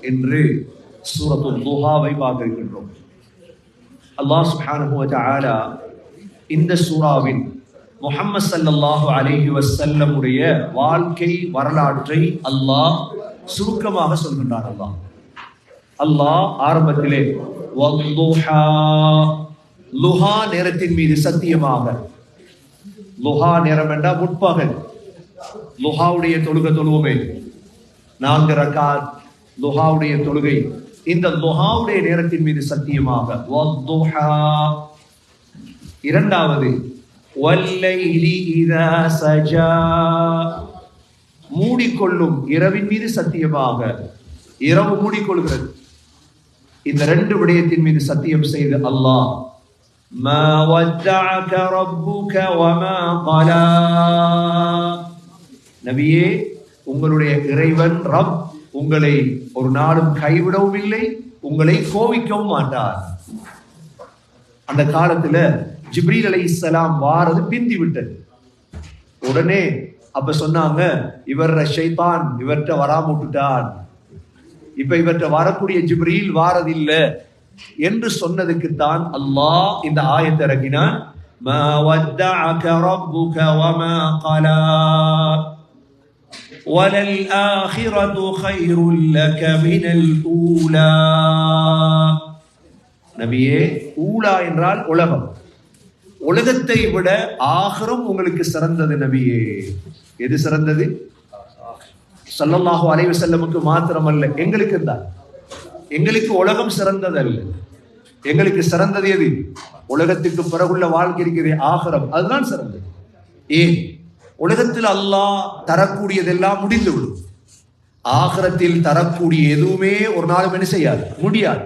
என்று சூரத்து துஹாவை பார்க்கிருக்கின்றோம் அல்லாஹ் சுப்ஹானஹு இந்த சூறாவின் முஹம்மது ஸல்லல்லாஹு அலிஹி வசல்லமுடைய வாழ்க்கை வரலாற்றை அல்லாஹ் சுருக்கமாக சொல்கின்றான் அல்லாஹ். அல்லாஹ் ஆரம்பத்திலே லுஹா நேரத்தின் மீது சத்தியமாக. லுஹா நேரம் என்றால் முற்பகல். லுஹாவுடைய தொழுக தொழுவோமே. நான்கு ரகாத் துஹாவுடைய தொழுகை. இந்த துஹாவுடைய நேரத்தின் மீது சத்தியமாக இரண்டாவது மூடிக்கொள்ளும் இரவின் மீது சத்தியமாக இரவு மூடிக்கொள்கிறது. இந்த ரெண்டு விடயத்தின் மீது சத்தியம் செய்து அல்லாஹ் நபியே உங்களுடைய இறைவன் ரப் உங்களை ஒரு நாளும் கைவிடவும் இல்லை உங்களை கோவிக்கவும் மாட்டார். அந்த காலத்துல ஜிப்ரீல் அலை இஸ்லாம் வாரது பிந்தி விட்டது. உடனே அப்ப சொன்னாங்க இவர் ஷைத்தான் இவர்கிட்ட வராம விட்டுட்டான் இப்ப இவர்கிட்ட வரக்கூடிய ஜிப்ரீல் வாரதில்லை. என்று சொன்னதுக்கு தான் அல்லாஹ் இந்த ஆயத்தை இறக்கினான். وللآخرة خير لك من الأولى நபியே ஊலா என்றால் உலகம் உலகத்தை விட ஆகரம் உங்களுக்கு சிறந்தது நபியே எது சிறந்தது சல்லல்லாஹு அலைஹி வஸல்லமுக்கு மாத்திரமல்ல எங்களுக்கு தான் எங்களுக்கு உலகம் சிறந்ததல்ல எங்களுக்கு சிறந்தது எது உலகத்துக்கு பிறகுள்ள வாழ்க்கை இருக்கிறது ஆகரம் அதுதான் சிறந்தது ஏன் உலகத்தில் அல்லாஹ் தரக்கூடியதெல்லாம் முடிந்து விடும் ஆகரத்தில் தரக்கூடிய எதுவுமே ஒரு நாளும் என்ன செய்யாது முடியாது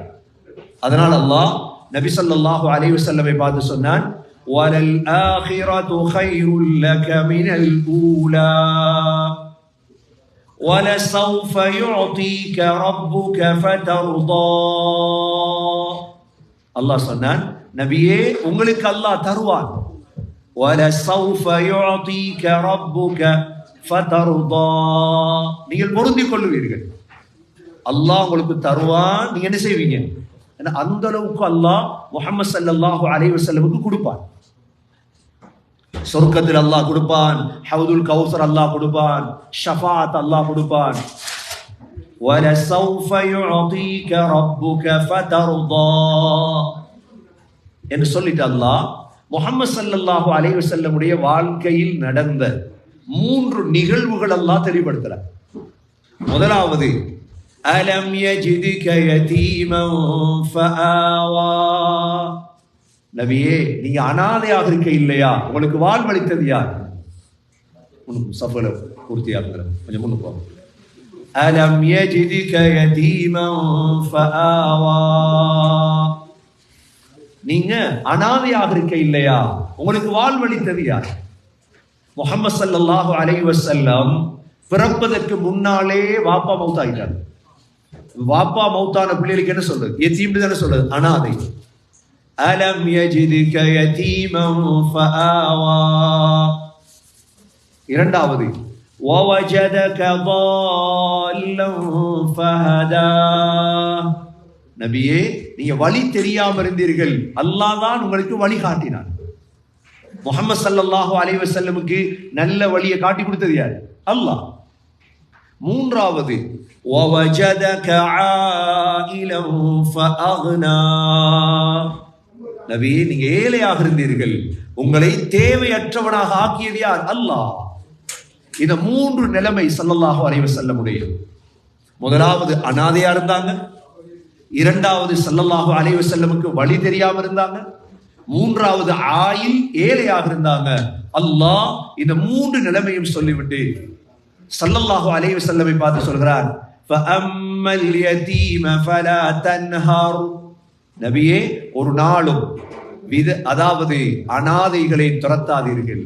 அதனால் அல்லாஹ் நபி ஸல்லல்லாஹு அலைஹி வஸல்லமை பார்த்து சொன்னான் வலல் ஆகிரது கைருல் லக மினல் ஊலா ولسوف يعطيك ربك فترضى அல்லாஹ் சொன்னான் நபியே உங்களுக்கு அல்லாஹ் தருவான் ولسوف يعطيك ربك فترضى நீங்கள் பொருந்திக் கொள்வீர்கள் அல்லாஹ் உங்களுக்கு தருவான் நீங்க என்ன செய்வீங்க ஏன்னா அந்த அளவுக்கு அல்லாஹ் முஹம்மது ஸல்லல்லாஹு அலைஹி வஸல்லமுக்கு கொடுப்பான் சொர்க்கத்தில் அல்லாஹ் கொடுப்பான் ஹவுதுல் கௌசர் அல்லாஹ் கொடுப்பான் ஷஃபாத் அல்லாஹ் கொடுப்பான் وَلَسَوْفَ يُعْطِيكَ رَبُّكَ فَتَرْضَى என்று சொல்லிட்டு அல்லாஹ் முகமது சல்லல்லாஹு அலைவு செல்லமுடைய வாழ்க்கையில் நடந்த மூன்று நிகழ்வுகள் எல்லாம் தெளிவுபடுத்துறார். முதலாவது அலம் நபியே நீங்க அனாதையாக இருக்க இல்லையா உங்களுக்கு வாழ்வளித்தது யார்? சஃபல பூர்த்தியாக்குற கொஞ்சம் முன்னு போங்க அலம் யஜிதிக யதீமம் ஃபஆவா. நீங்க அனாதையாக இருக்க இல்லையா உங்களுக்கு வாழ்வளித்தது யார் முகமது ஸல்லல்லாஹு அலைஹி வஸல்லம் பிறப்பதற்கு முன்னாலே வாப்பா மௌத்தாயிட்டார் வாப்பா மௌத்தான பிள்ளைகளுக்கு என்ன சொல்றது எத்தீம்னு தானே சொல்றது அனாதை அலம் யஜிதுக யதீமன் ஃபஆவா இரண்டாவது ووجدك ضالا فهدى நபியே நீங்க வழி தெரியாம இருந்தீர்கள். அல்லாஹ் தான் உங்களுக்கு வழி காட்டினார் முகமது சல்லாஹூ அலைவசல்லமுக்கு நல்ல வழியை காட்டி கொடுத்தது யார்? அல்லாஹ். மூன்றாவது நபியே நீங்க ஏழையாக இருந்தீர்கள். உங்களை தேவையற்றவனாக ஆக்கியது யார்? அல்லாஹ். இந்த மூன்று நிலைமை சல்லல்லாஹு அலைவசல்லமுடைய முதலாவது அனாதையா இருந்தாங்க. இரண்டாவது சல்லல்லாஹு அலைவ செல்லமுக்கு வழி தெரியாம இருந்தாங்க. மூன்றாவது ஆயில் ஏழையாக இருந்தாங்க. அல்லாஹ் இந்த மூன்று நிலைமையும் சொல்லிவிட்டு சல்லல்லாஹு அலைவ செல்லமை பார்த்து சொல்கிறார். நபியே ஒரு நாளும் வித அதாவது அனாதைகளை துரத்தாதீர்கள்.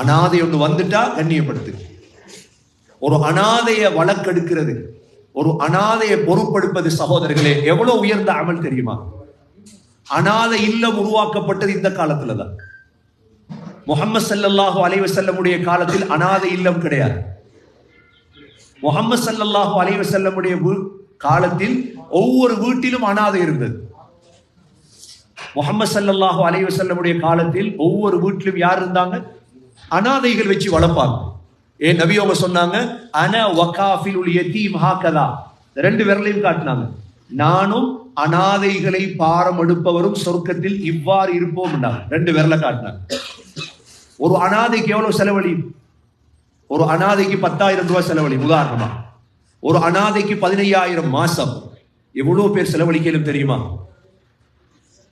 அனாதை ஒன்று வந்துட்டா கண்ணியப்படுத்து ஒரு அனாதைய வழக்கெடுக்கிறது. ஒரு அனாதையை பொறுப்படுப்பது சகோதரர்களே எவ்வளவு உயர்ந்த அமல் தெரியுமா? அனாதை இல்லம் உருவாக்கப்பட்டது இந்த காலத்துல தான் முகமது சல்லாஹூ அலைவ செல்லமுடைய காலத்தில் அனாதை இல்லம் கிடையாது. முகமது சல்லாஹூ அலைவ செல்லமுடைய காலத்தில் ஒவ்வொரு வீட்டிலும் அனாதை இருந்தது. முகமது சல்லாஹூ அலைவ செல்லமுடைய காலத்தில் ஒவ்வொரு வீட்டிலும் யார் இருந்தாங்க? அனாதைகள் வச்சு வளர்ப்பாங்க. ஏன் நபி அவங்க சொன்னாங்க அன வகாஃபில் உல் ஹாக்கதா ரெண்டு விரலையும் காட்டினாங்க. நானும் அனாதைகளை பாரம் எடுப்பவரும் சொர்க்கத்தில் இவ்வாறு இருப்போம் ரெண்டு விரலை காட்டினாங்க. ஒரு அனாதைக்கு எவ்வளவு செலவழியும் ஒரு அனாதைக்கு பத்தாயிரம் ரூபாய் செலவழி உதாரணமா. ஒரு அனாதைக்கு பதினையாயிரம் மாசம். எவ்வளவு பேர் செலவழிக்கலும் தெரியுமா?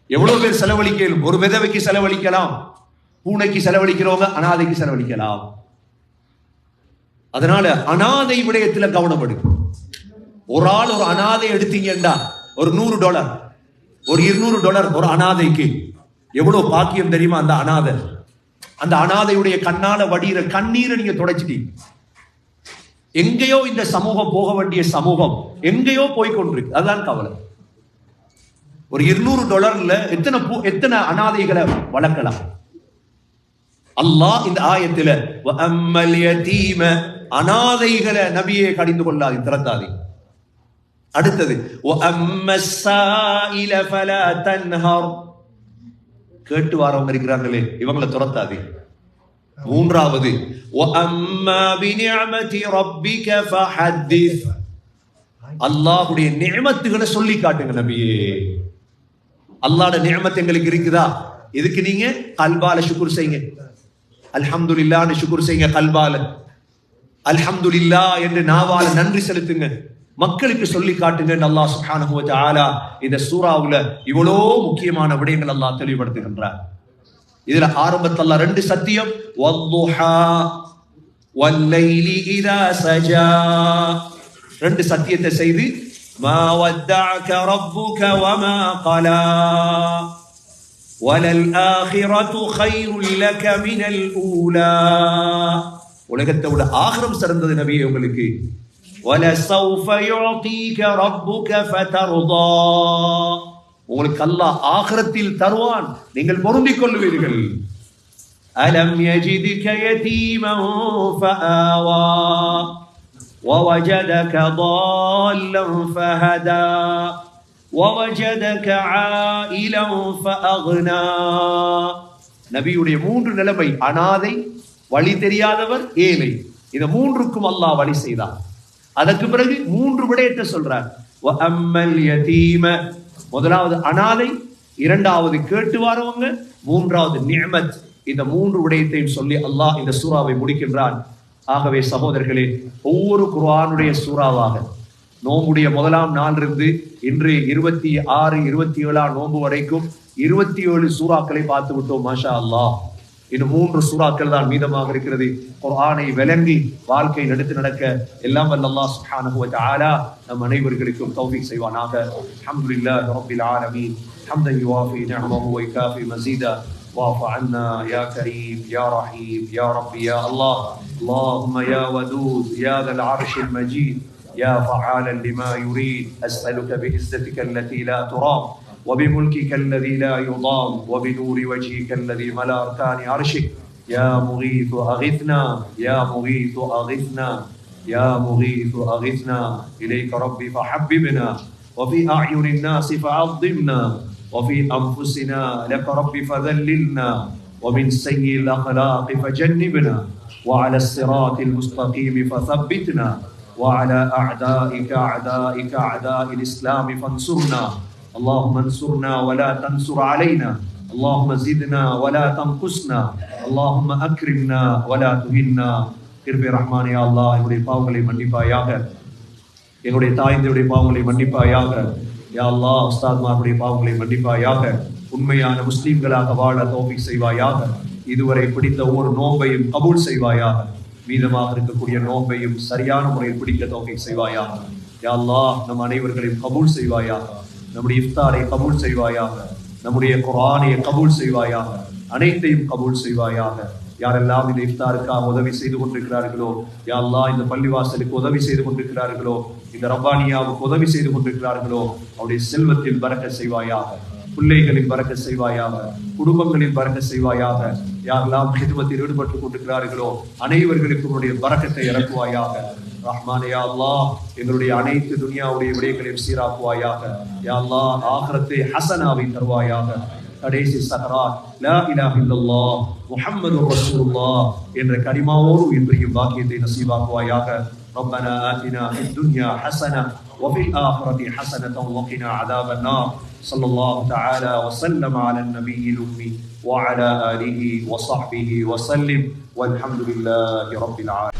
எவ்வளவு பேர் செலவழிக்கலும்? ஒரு விதவைக்கு செலவழிக்கலாம் பூனைக்கு செலவழிக்கிறவங்க அனாதைக்கு செலவழிக்கலாம். அதனால அனாதை விடயத்துல கவனம் எடுக்கணும் ஒரு ஆள் ஒரு அனாதை எடுத்தீங்கன்னா ஒரு நூறு டாலர் ஒரு இருநூறு டாலர் ஒரு அனாதைக்கு. எவ்வளவு பாக்கியம் தெரியுமா அந்த அனாதை? அந்த அனாதையுடைய கண்ணால வடிகிற கண்ணீரை நீங்க தொடச்சிட்டீங்க. எங்கேயோ இந்த சமூகம் போக வேண்டிய சமூகம் எங்கேயோ போய்கொண்டிருக்கு அதுதான் கவலை. ஒரு இருநூறு டாலர்ல எத்தனை எத்தனை அனாதைகளை வளர்க்கலாம்? அல்லாஹ் இந்த ஆயத்துல அனாதைகளை நபியை கடிந்து கொள்ளாது திறந்தாதே அடுத்தது கேட்டு வாரவங்க இருக்கிறாங்களே இவங்களை துரத்தாதே. மூன்றாவது அல்லாஹுடைய நியமத்துகளை சொல்லி காட்டுங்க நபியே. அல்லாட நியமத்து எங்களுக்கு இருக்குதா? இதுக்கு நீங்க? கல்பால சுக்குர் செய்யுங்க. அல்ஹம்துல்லான்னு சுக்குர் செய்யுங்க கல்பால. அல்ஹம்துலில்லாஹ் என்று நாவால நன்றி செலுத்துங்க மக்களுக்கு சொல்லி காட்டுங்க அல்லாஹ் சுப்ஹானஹு வ தஆலா இந்த சூறாவுல இவ்வளோ முக்கியமான விடயங்கள் அல்லாஹ் தெளிவுபடுத்துகின்றார் இதுல ஆரம்பத்துல அல்லாஹ் ரெண்டு சத்தியம் வல்லுஹா வல்லைலி இதா சஜா ரெண்டு சத்தியத்தை செய்து மா வத்தஅக ரப்புக வமா கலா وَلَلْآخِرَةُ خَيْرٌ لَكَ مِنَ الْأُولَى உலகத்தை விட ஆகிரம் சிறந்தது நபியே உங்களுக்கு وَلَسَوْفَ يُعْطِيكَ رَبُّكَ فَتَرْضَى உங்களுக்கு அல்லாஹ் ஆகிரத்தில் தருவான் நீங்கள் பொருந்திக் கொள்வீர்கள் ألم يجدك يتيما فآوى ووجدك ضالا فهدى ووجدك عائلا فأغنى நபியுடைய மூன்று நிலைமை அனாதை வழி தெரியாதவர் ஏழை. இந்த மூன்றுக்கும் அல்லாஹ் வழி செய்தார் அதற்கு பிறகு மூன்று விடயத்தை சொல்றார். முதலாவது அனாதை இரண்டாவது கேட்டு வாரவங்க மூன்றாவது நியமத் இந்த மூன்று விடயத்தையும் சொல்லி அல்லாஹ் இந்த சூறாவை முடிக்கின்றான். ஆகவே சகோதரர்களே ஒவ்வொரு குர்ஆனுடைய சூறாவாக நோம்புடைய முதலாம் நாளிலிருந்து இன்று இருபத்தி ஆறு இருபத்தி ஏழாம் நோன்பு வரைக்கும் இருபத்தி ஏழு சூறாக்களை பார்த்து விட்டோம் மாஷா அல்லாஹ். இன்னும் மூன்று சூறாக்கள் தான் மீதமாக இருக்கிறது குர்ஆனை விளங்கி வாழ்க்கை எடுத்து நடக்க எல்லாம் வல்ல அல்லாஹ் சுப்ஹானஹு வ தஆலா நம் அனைவர்களுக்கும் தௌஃபீக் செய்வானாக அல்ஹம்துலில்லாஹி ரப்பில் ஆலமீன் ஹம்தன் யுவாஃபி நிஅமஹு வ யுகாஃபி மஸீதா واعف عنا يا كريم يا رحيم يا ربي يا الله اللهم يا ودود يا ذا العرش المجيد يا فعالا لما يريد اسالك بعزتك التي لا ترام وبملكك الذي لا يضام وبنور وجهك الذي ملا اركان عرشك. يا مغيث أغثنا يا مغيث أغثنا يا مغيث أغثنا. إليك ربي فحببنا وفي أعين الناس فعظمنا وفي أنفسنا لك رب فذللنا ومن سيء الأخلاق فجنبنا وعلى الصراط المستقيم فثبتنا وعلى أعدائك أعدائك أعداء الإسلام فانصرنا. اللهم انصرنا ولا تنصر علينا اللهم زدنا ولا تنقصنا اللهم أكرمنا ولا تهنا கிருபை ரஹ்மானே அல்லாஹ் என்னுடைய பாவங்களை மன்னிப்பாயாக எங்களுடைய தாய்ந்தருடைய பாவங்களை மன்னிப்பாயாக யா அல்லாஹ் உஸ்தாத்மாருடைய பாவங்களை மன்னிப்பாயாக உண்மையான முஸ்லிம்களாக வாழ தௌஃபீக் செய்வாயாக இதுவரை பிடித்த ஒவ்வொரு நோன்பையும் கபூல் செய்வாயாக மீதமாக இருக்கக்கூடிய நோன்பையும் சரியான முறையில் பிடிக்க தௌஃபீக் செய்வாயாக யா அல்லாஹ் நம் அனைவர்களையும் கபூல் செய்வாயாக நம்முடைய இஃப்தாரை கபூல் செய்வாயாக நம்முடைய குரானை கபூல் செய்வாயாக அனைத்தையும் கபூல் செய்வாயாக. யாரெல்லாம் இந்த இஃப்தாருக்காக உதவி செய்து கொண்டிருக்கிறார்களோ யாரெல்லாம் இந்த பள்ளிவாசலுக்கு உதவி செய்து கொண்டிருக்கிறார்களோ இந்த ரப்பானியாவுக்கு உதவி செய்து கொண்டிருக்கிறார்களோ அவருடைய செல்வத்தில் பறக்க செய்வாயாக பிள்ளைகளின் பறக்க செய்வாயாக குடும்பங்களின் பறக்க செய்வாயாக. யாரெல்லாம் ஹிதுமத்தில் ஈடுபட்டுக் கொண்டிருக்கிறார்களோ அனைவர்களுக்கும் உன்னுடைய பறக்கத்தை இறக்குவாயாக. ரஹ்மானே யா அல்லாஹ் எங்களுடைய அனைத்து துனியாவுடைய விடயங்களையும் சீராக்குவாயாக யா அல்லாஹ் ஆகிரத்தை ஹசனாவை தருவாயாக கடைசி சஹராத் லா இலாஹ இல்லல்லாஹ் முஹம்மது ரசூலுல்லாஹ் என்ற கரிமாவோடு இன்றையும் பாக்கியத்தை நசீவாக்குவாயாக ربنا آتنا في الدنيا حسنة وفي الآخرة حسنة وقنا عذاب النار صلى الله تعالى وسلم على النبي الأمي وعلى آله وصحبه وسلم والحمد لله رب العالمين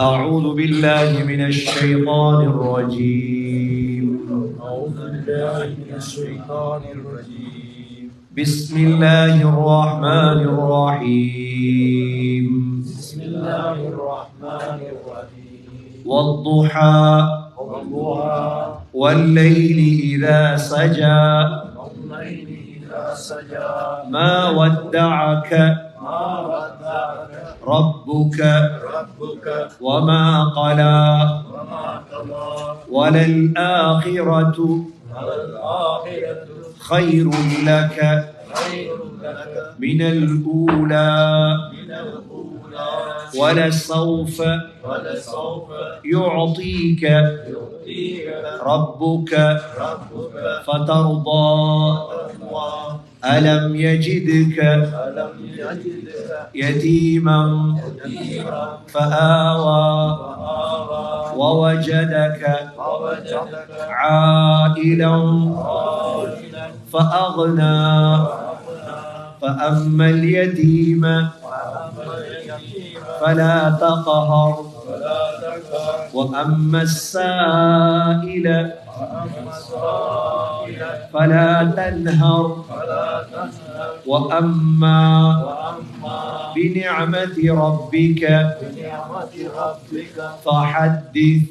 أعوذ بالله من الشيطان الرجيم. أعوذ بالله من الشيطان الرجيم. بسم الله الرحمن الرحيم. بسم الله الرحمن الرحيم. والضحى. والضحى. والليل إذا سجى. والليل إذا سجى. ما ودعك. ما ربك ربك وما قلى وللآخرة خير لك من الأولى. ولسوف يعطيك ربك فترضى. ألم يجدك يتيما فآوى ووجدك عائلا فأغنى فأما اليتيم فلا تقهر وأما السائل فلا تنهر وأما بنعمة ربك فحدث